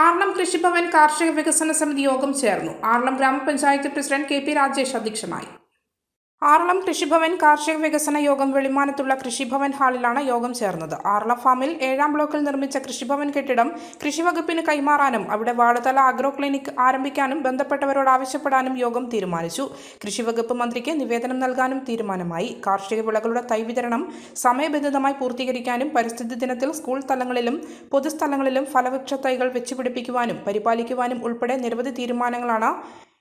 ആർളം കൃഷിഭവൻ കാർഷിക വികസന സമിതി യോഗം ചേർന്നു. ആർണം ഗ്രാമപഞ്ചായത്ത് പ്രസിഡന്റ് കെ പി രാജേഷ് അധ്യക്ഷനായി. ആർളം കൃഷിഭവൻ കാർഷിക വികസന യോഗം വെളിമാനത്തുള്ള കൃഷിഭവൻ ഹാളിലാണ് യോഗം ചേർന്നത്. ആറള ഫാമിൽ ഏഴാം ബ്ലോക്കിൽ നിർമ്മിച്ച കൃഷിഭവൻ കെട്ടിടം കൃഷിവകുപ്പിന് കൈമാറാനും അവിടെ വാർഡതല അഗ്രോ ക്ലിനിക് ആരംഭിക്കാനും ബന്ധപ്പെട്ടവരോട് ആവശ്യപ്പെടാനും യോഗം തീരുമാനിച്ചു. കൃഷിവകുപ്പ് മന്ത്രിക്ക് നിവേദനം നൽകാനും തീരുമാനമായി. കാർഷിക വിളകളുടെ തൈ വിതരണം സമയബന്ധിതമായി പൂർത്തീകരിക്കാനും പരിസ്ഥിതി ദിനത്തിൽ സ്കൂൾ തലങ്ങളിലും പൊതുസ്ഥലങ്ങളിലും ഫലവൃക്ഷ തൈകൾ വെച്ചുപിടിപ്പിക്കുവാനും പരിപാലിക്കുവാനും ഉൾപ്പെടെ നിരവധി തീരുമാനങ്ങളാണ്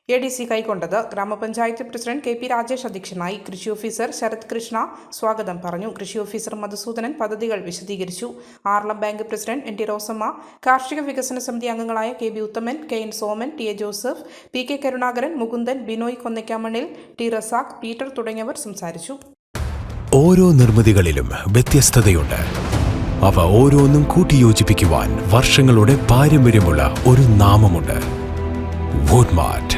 എ ഡി സി കൈക്കൊണ്ടത്. ഗ്രാമപഞ്ചായത്ത് പ്രസിഡന്റ് കെ പി രാജേഷ് അധ്യക്ഷനായി കൃഷി ഓഫീസർ ശരത് കൃഷ്ണ സ്വാഗതം പറഞ്ഞു. കൃഷി ഓഫീസർ മധുസൂദനൻ പദ്ധതികൾ വിശദീകരിച്ചു. Aralam bank president N T Rosamma കാർഷിക വികസന സമിതി അംഗങ്ങളായ K B Uthaman K N Soman T A Joseph P K Karunakaran Mukundan Binoy കൊന്നയ്ക്കാമണ്ണിൽ T Razak Peter തുടങ്ങിയവർ സംസാരിച്ചു. ഓരോ നിർമ്മിതികളിലും വ്യത്യസ്തതയുണ്ട്. അവ ഓരോന്നും കൂട്ടിയോജിപ്പിക്കുവാൻ വർഷങ്ങളുടെ പാരമ്പര്യമുള്ള ഒരു നാമമുണ്ട്. Woodmart